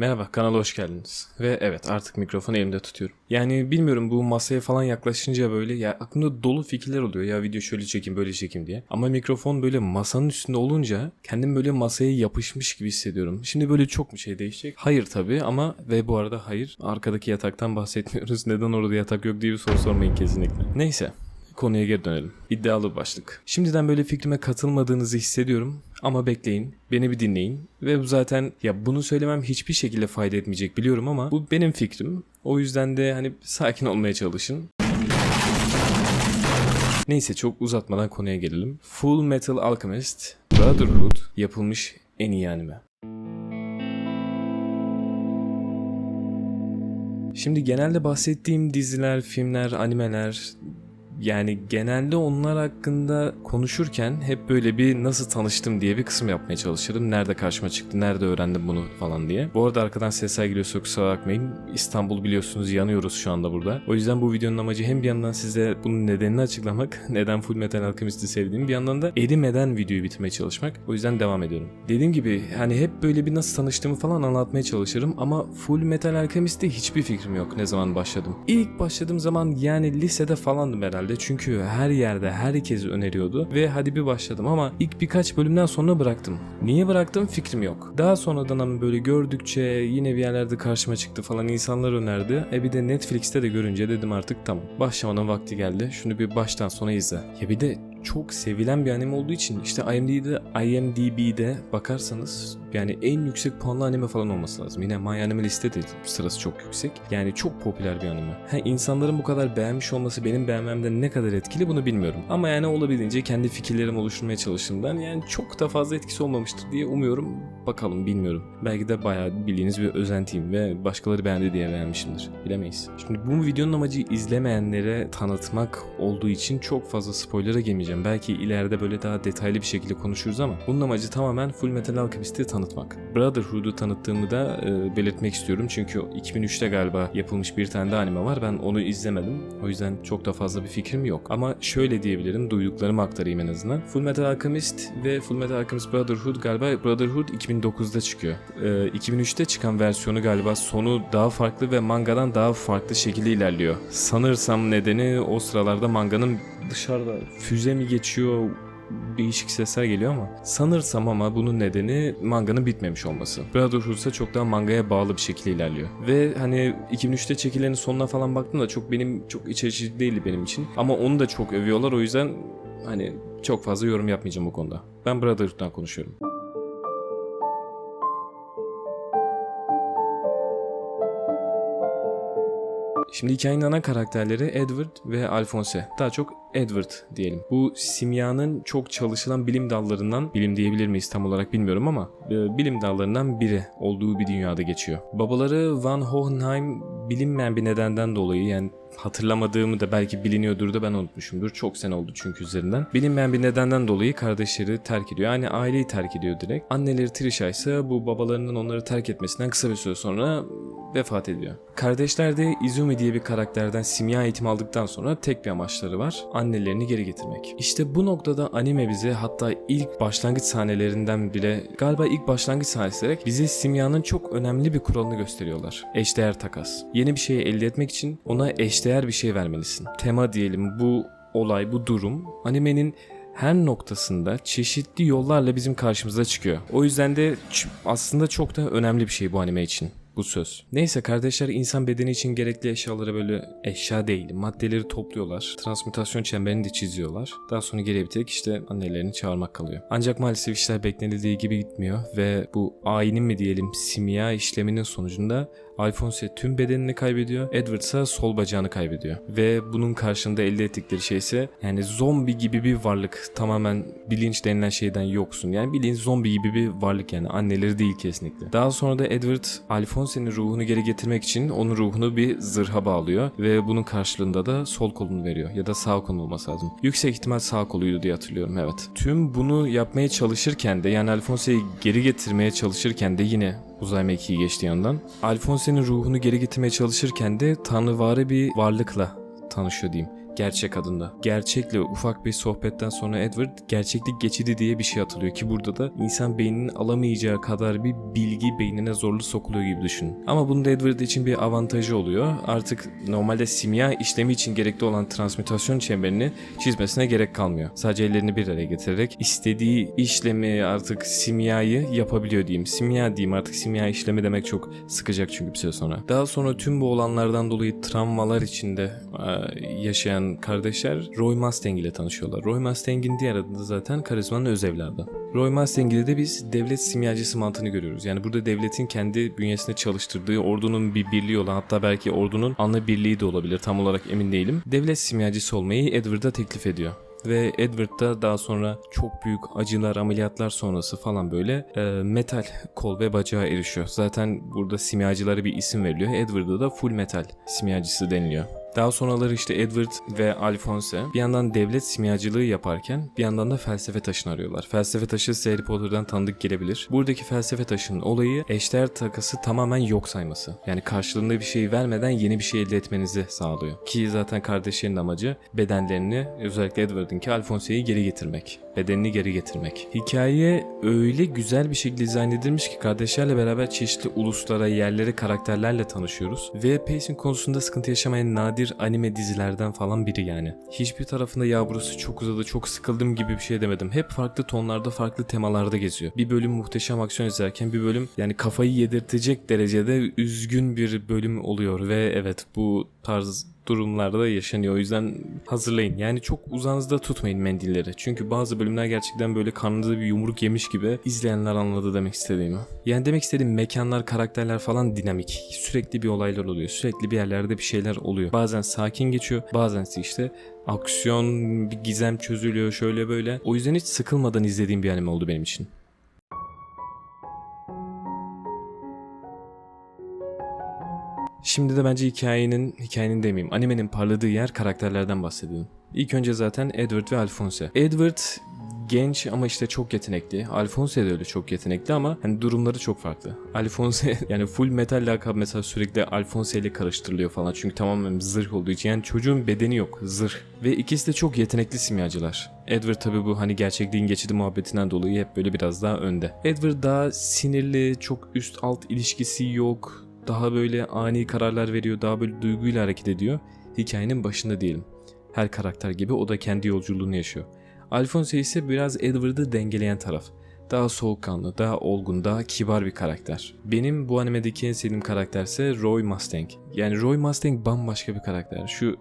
Merhaba, kanala hoş geldiniz. Ve evet artık mikrofonu elimde tutuyorum. Yani bilmiyorum bu masaya falan yaklaşınca böyle ya aklımda dolu fikirler oluyor. Ya video şöyle çekeyim böyle çekeyim diye. Ama mikrofon böyle masanın üstünde olunca kendim böyle masaya yapışmış gibi hissediyorum. Şimdi böyle çok mu şey değişecek? Hayır tabii ama ve bu arada hayır. Arkadaki yataktan bahsetmiyoruz. Neden orada yatak yok diye bir soru sormayın kesinlikle. Neyse. Konuya geri dönelim. İddialı başlık. Şimdiden böyle fikrime katılmadığınızı hissediyorum. Ama bekleyin, beni bir dinleyin. Ve bu zaten ya bunu söylemem hiçbir şekilde fayda etmeyecek biliyorum ama bu benim fikrim. O yüzden de hani sakin olmaya çalışın. Neyse çok uzatmadan konuya gelelim. Full Metal Alchemist Brotherhood yapılmış en iyi anime. Şimdi genelde bahsettiğim diziler, filmler, animeler yani genelde onlar hakkında konuşurken hep böyle bir nasıl tanıştım diye bir kısım yapmaya çalışırım. Nerede karşıma çıktı, nerede öğrendim bunu falan diye. Bu arada arkadan sesler geliyorsa kusura bakmayın. İstanbul biliyorsunuz yanıyoruz şu anda burada. O yüzden bu videonun amacı hem bir yandan size bunun nedenini açıklamak, neden Full Metal Alchemist'i sevdiğimi, bir yandan da erimeden videoyu bitirmeye çalışmak. O yüzden devam ediyorum. Dediğim gibi hani hep böyle bir nasıl tanıştığımı falan anlatmaya çalışırım ama Full Metal Alchemist'te hiçbir fikrim yok ne zaman başladım. İlk başladığım zaman yani lisede falandım herhalde çünkü her yerde herkes öneriyordu ve hadi bir başladım ama ilk birkaç bölümden sonra bıraktım. Niye bıraktım fikrim yok. Daha sonradan ama böyle gördükçe yine bir yerlerde karşıma çıktı falan insanlar önerdi. E bir de Netflix'te de görünce dedim artık tamam. Başlamanın vakti geldi. Şunu bir baştan sona izle. Ya bir de çok sevilen bir anime olduğu için işte IMDb'de, IMDb'de bakarsanız yani en yüksek puanlı anime falan olması lazım. Yine My Anime liste sırası çok yüksek. Yani çok popüler bir anime. Ha, insanların bu kadar beğenmiş olması benim beğenmemden ne kadar etkili bunu bilmiyorum. Ama yani olabildiğince kendi fikirlerimi oluşturmaya çalıştığımdan yani çok da fazla etkisi olmamıştır diye umuyorum. Bakalım bilmiyorum. Belki de bayağı bildiğiniz bir özentiyim ve başkaları beğendi diye beğenmişimdir. Bilemeyiz. Şimdi bu videonun amacı izlemeyenlere tanıtmak olduğu için çok fazla spoiler'a girmeyeceğim. Belki ileride böyle daha detaylı bir şekilde konuşuruz ama bunun amacı tamamen Full Metal Alchemist'i tanıtmak. Brotherhood'u tanıttığımı da e, belirtmek istiyorum. Çünkü 2003'te galiba yapılmış bir tane de anime var. Ben onu izlemedim. O yüzden çok da fazla bir fikrim yok. Ama şöyle diyebilirim. Duyduklarımı aktarayım en azından. Full Metal Alchemist ve Full Metal Alchemist Brotherhood galiba Brotherhood 2009'da çıkıyor. E, 2003'te çıkan versiyonu galiba sonu daha farklı ve mangadan daha farklı şekilde ilerliyor. Sanırsam nedeni o sıralarda manganın dışarıda füze mi geçiyor değişik sesler geliyor ama sanırsam ama bunun nedeni manganın bitmemiş olması. Brotherhood ise çok daha mangaya bağlı bir şekilde ilerliyor. Ve hani 2003'te çekilenin sonuna falan baktım da çok benim çok iç açıcı değildi benim için. Ama onu da çok övüyorlar o yüzden hani çok fazla yorum yapmayacağım bu konuda. Ben Brotherhood'dan konuşuyorum. Şimdi hikayenin ana karakterleri Edward ve Alphonse. Daha çok Edward diyelim. Bu simyanın çok çalışılan bilim dallarından, bilim diyebilir miyiz tam olarak bilmiyorum ama e, bilim dallarından biri olduğu bir dünyada geçiyor. Babaları Van Hohenheim bilinmeyen bir nedenden dolayı yani hatırlamadığımı da belki biliniyordur da ben unutmuşumdur. Çok sene oldu çünkü üzerinden. Bilinmeyen bir nedenden dolayı kardeşleri terk ediyor. Yani aileyi terk ediyor direkt. Anneleri Trisha ise bu babalarının onları terk etmesinden kısa bir süre sonra vefat ediyor. Kardeşler de Izumi diye bir karakterden simya eğitimi aldıktan sonra tek bir amaçları var. Annelerini geri getirmek. İşte bu noktada anime bize hatta ilk başlangıç sahnelerinden bile galiba ilk başlangıç sahnesi bize simyanın çok önemli bir kuralını gösteriyorlar. Eşdeğer takas. Yeni bir şeyi elde etmek için ona eşdeğer bir şey vermelisin. Tema diyelim bu olay, bu durum animenin her noktasında çeşitli yollarla bizim karşımıza çıkıyor. O yüzden de aslında çok da önemli bir şey bu anime için bu söz. Neyse kardeşler insan bedeni için gerekli eşyaları böyle eşya değil maddeleri topluyorlar. Transmutasyon çemberini de çiziyorlar. Daha sonra geriye bir tek işte annelerini çağırmak kalıyor. Ancak maalesef işler beklenildiği gibi gitmiyor ve bu ayinin mi diyelim simya işleminin sonucunda Alphonse tüm bedenini kaybediyor. Edward ise sol bacağını kaybediyor. Ve bunun karşında elde ettikleri şey ise yani zombi gibi bir varlık. Tamamen bilinç denilen şeyden yoksun. Yani bildiğin zombi gibi bir varlık yani. Anneleri değil kesinlikle. Daha sonra da Edward Alphonse'nin ruhunu geri getirmek için onun ruhunu bir zırha bağlıyor. Ve bunun karşılığında da sol kolunu veriyor. Ya da sağ kolun olması lazım. Yüksek ihtimal sağ koluydu diye hatırlıyorum evet. Tüm bunu yapmaya çalışırken de yani Alphonse'yi geri getirmeye çalışırken de yine uzay mekiği geçtiği yandan. Alphonse'nin ruhunu geri getirmeye çalışırken de tanrıvari bir varlıkla tanışıyor diyeyim. Gerçek adında. Gerçekle ufak bir sohbetten sonra Edward gerçeklik geçidi diye bir şey hatırlıyor ki burada da insan beyninin alamayacağı kadar bir bilgi beynine zorlu sokuluyor gibi düşünün. Ama bunun da Edward için bir avantajı oluyor. Artık normalde simya işlemi için gerekli olan transmutasyon çemberini çizmesine gerek kalmıyor. Sadece ellerini bir araya getirerek istediği işlemi artık simyayı yapabiliyor diyeyim. Simya diyeyim artık simya işlemi demek çok sıkacak çünkü bir süre sonra. Daha sonra tüm bu olanlardan dolayı travmalar içinde yaşayan kardeşler Roy Mustang ile tanışıyorlar. Roy Mustang'in diğer adı da zaten karizmanın öz evladı. Roy Mustang ile de biz devlet simyacısı mantığını görüyoruz. Yani burada devletin kendi bünyesinde çalıştırdığı ordunun bir birliği olan hatta belki ordunun ana birliği de olabilir tam olarak emin değilim. Devlet simyacısı olmayı Edward'a teklif ediyor. Ve Edward da daha sonra çok büyük acılar, ameliyatlar sonrası falan böyle e, metal kol ve bacağa erişiyor. Zaten burada simyacılara bir isim veriliyor. Edward'a da full metal simyacısı deniliyor. Daha sonraları işte Edward ve Alphonse bir yandan devlet simyacılığı yaparken bir yandan da felsefe taşını arıyorlar. Felsefe taşı Harry Potter'dan tanıdık gelebilir. Buradaki felsefe taşının olayı eşdeğer takası tamamen yok sayması. Yani karşılığında bir şey vermeden yeni bir şey elde etmenizi sağlıyor. Ki zaten kardeşlerin amacı bedenlerini özellikle Edward'ınki Alphonse'yi geri getirmek. Bedenini geri getirmek. Hikaye öyle güzel bir şekilde dizayn edilmiş ki kardeşlerle beraber çeşitli uluslara, yerlere, karakterlerle tanışıyoruz. Ve pacing konusunda sıkıntı yaşamayan nadir anime dizilerden falan biri yani. Hiçbir tarafında ya burası çok uzadı, çok sıkıldım gibi bir şey demedim. Hep farklı tonlarda, farklı temalarda geziyor. Bir bölüm muhteşem aksiyon izlerken bir bölüm yani kafayı yedirtecek derecede üzgün bir bölüm oluyor. Ve evet bu tarz durumlarda yaşanıyor. O yüzden hazırlayın. Yani çok uzağınızda tutmayın mendilleri. Çünkü bazı bölümler gerçekten böyle karnınıza bir yumruk yemiş gibi izleyenler anladı demek istediğimi. Yani demek istediğim mekanlar, karakterler falan dinamik. Sürekli bir olaylar oluyor. Sürekli bir yerlerde bir şeyler oluyor. Bazen sakin geçiyor. Bazen işte aksiyon, bir gizem çözülüyor şöyle böyle. O yüzden hiç sıkılmadan izlediğim bir anime oldu benim için. Şimdi de bence hikayenin, hikayenin demeyeyim, animenin parladığı yer karakterlerden bahsedelim. İlk önce zaten Edward ve Alphonse. Edward genç ama işte çok yetenekli. Alphonse de öyle çok yetenekli ama hani durumları çok farklı. Alphonse yani full metal lakabı mesela sürekli Alphonse ile karıştırılıyor falan. Çünkü tamamen zırh olduğu için yani çocuğun bedeni yok zırh. Ve ikisi de çok yetenekli simyacılar. Edward tabi bu hani gerçekliğin geçidi muhabbetinden dolayı hep böyle biraz daha önde. Edward daha sinirli, çok üst alt ilişkisi yok. Daha böyle ani kararlar veriyor, daha böyle duyguyla hareket ediyor. Hikayenin başında diyelim. Her karakter gibi o da kendi yolculuğunu yaşıyor. Alphonse ise biraz Edward'ı dengeleyen taraf. Daha soğukkanlı, daha olgun, daha kibar bir karakter. Benim bu animedeki en sevdiğim karakterse Roy Mustang. Yani Roy Mustang bambaşka bir karakter. Şu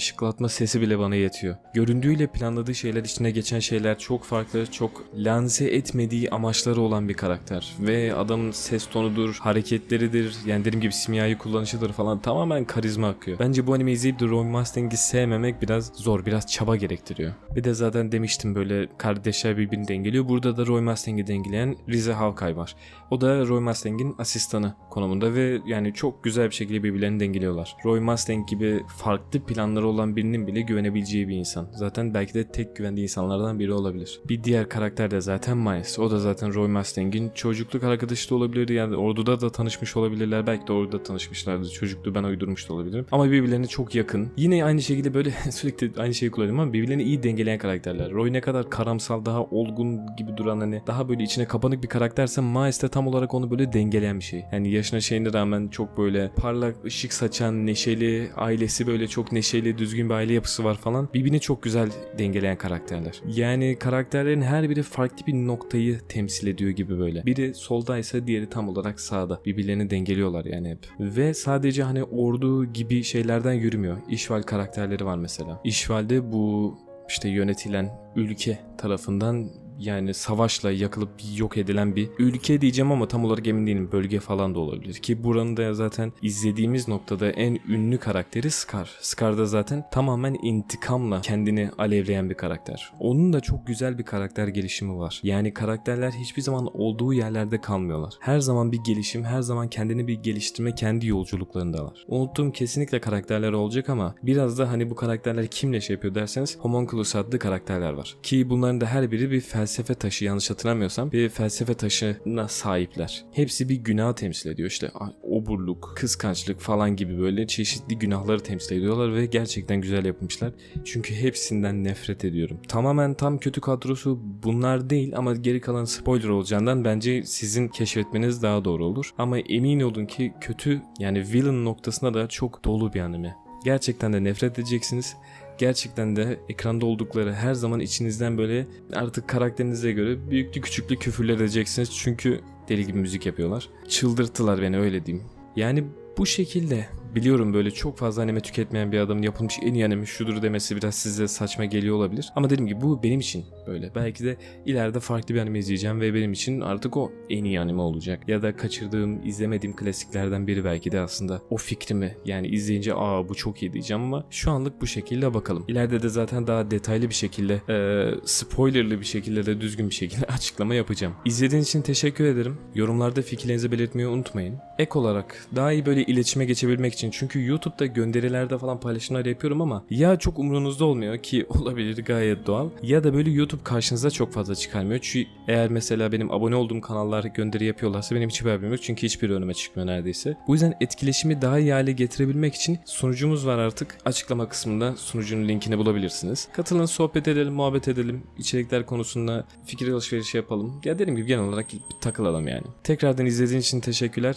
ışıklatma sesi bile bana yetiyor. Göründüğüyle planladığı şeyler içine geçen şeyler çok farklı, çok lanse etmediği amaçları olan bir karakter. Ve adamın ses tonudur, hareketleridir, yani dediğim gibi simyayı kullanışıdır falan tamamen karizma akıyor. Bence bu animeyi izleyip de Roy Mustang'i sevmemek biraz zor, biraz çaba gerektiriyor. Bir de zaten demiştim böyle kardeşler birbirini dengeliyor. Burada da Roy Mustang'i dengeleyen Rize Havkay var. O da Roy Mustang'in asistanı konumunda ve yani çok güzel bir şekilde birbirlerini dengeliyorlar. Roy Mustang gibi farklı planları olan birinin bile güvenebileceği bir insan. Zaten belki de tek güvendiği insanlardan biri olabilir. Bir diğer karakter de zaten Miles. O da zaten Roy Mustang'in çocukluk arkadaşı da olabilir. Yani orduda da tanışmış olabilirler. Belki de orada tanışmışlardı. Çocukluğu ben uydurmuş da olabilirim. Ama birbirlerine çok yakın. Yine aynı şekilde böyle sürekli aynı şeyi kullanıyorum ama birbirlerini iyi dengeleyen karakterler. Roy ne kadar karamsal, daha olgun gibi duran hani daha böyle içine kapanık bir karakterse Miles de tam olarak onu böyle dengeleyen bir şey. Yani yaşına şeyine rağmen çok böyle parlak, ışık saçan, neşeli, ailesi böyle çok neşeli, düzgün bir aile yapısı var falan. Birbirini çok güzel dengeleyen karakterler. Yani karakterlerin her biri farklı bir noktayı temsil ediyor gibi böyle. Biri soldaysa diğeri tam olarak sağda. Birbirlerini dengeliyorlar yani hep. Ve sadece hani ordu gibi şeylerden yürümüyor. İşval karakterleri var mesela. İşval'de bu işte yönetilen ülke tarafından yani savaşla yakılıp yok edilen bir ülke diyeceğim ama tam olarak emin değilim. Bölge falan da olabilir. Ki buranın da zaten izlediğimiz noktada en ünlü karakteri Scar. Scar da zaten tamamen intikamla kendini alevleyen bir karakter. Onun da çok güzel bir karakter gelişimi var. Yani karakterler hiçbir zaman olduğu yerlerde kalmıyorlar. Her zaman bir gelişim, her zaman kendini bir geliştirme kendi yolculuklarındalar. Unuttuğum kesinlikle karakterler olacak ama biraz da hani bu karakterler kimle şey yapıyor derseniz Homunculus adlı karakterler var. Ki bunların da her biri bir felsefe felsefe taşı yanlış hatırlamıyorsam bir felsefe taşına sahipler. Hepsi bir günah temsil ediyor işte oburluk, kıskançlık falan gibi böyle çeşitli günahları temsil ediyorlar ve gerçekten güzel yapmışlar. Çünkü hepsinden nefret ediyorum. Tamamen tam kötü kadrosu bunlar değil ama geri kalan spoiler olacağından bence sizin keşfetmeniz daha doğru olur. Ama emin olun ki kötü yani villain noktasında da çok dolu bir anime. Gerçekten de nefret edeceksiniz. Gerçekten de ekranda oldukları her zaman içinizden böyle artık karakterinize göre büyüklü küçüklü küfürler edeceksiniz. Çünkü deli gibi müzik yapıyorlar. Çıldırttılar beni öyle diyeyim. Yani bu şekilde biliyorum böyle çok fazla anime tüketmeyen bir adamın yapılmış en iyi anime şudur demesi biraz size saçma geliyor olabilir. Ama dediğim gibi bu benim için böyle. Belki de ileride farklı bir anime izleyeceğim ve benim için artık o en iyi anime olacak. Ya da kaçırdığım, izlemediğim klasiklerden biri belki de aslında o fikrimi yani izleyince aa bu çok iyi diyeceğim ama şu anlık bu şekilde bakalım. İleride de zaten daha detaylı bir şekilde e, spoilerlı bir şekilde de düzgün bir şekilde açıklama yapacağım. İzlediğiniz için teşekkür ederim. Yorumlarda fikirlerinizi belirtmeyi unutmayın. Ek olarak daha iyi böyle iletişime geçebilmek için çünkü YouTube'da gönderilerde falan paylaşımlar yapıyorum ama ya çok umurunuzda olmuyor ki olabilir gayet doğal ya da böyle YouTube karşınıza çok fazla çıkarmıyor. Çünkü eğer mesela benim abone olduğum kanallar gönderi yapıyorlarsa benim hiç haberim yok çünkü hiçbir önüme çıkmıyor neredeyse. Bu yüzden etkileşimi daha iyi hale getirebilmek için sunucumuz var artık. Açıklama kısmında sunucunun linkini bulabilirsiniz. Katılın sohbet edelim, muhabbet edelim. içerikler konusunda fikir alışverişi yapalım. Ya dediğim gibi genel olarak bir takılalım yani. Tekrardan izlediğiniz için teşekkürler.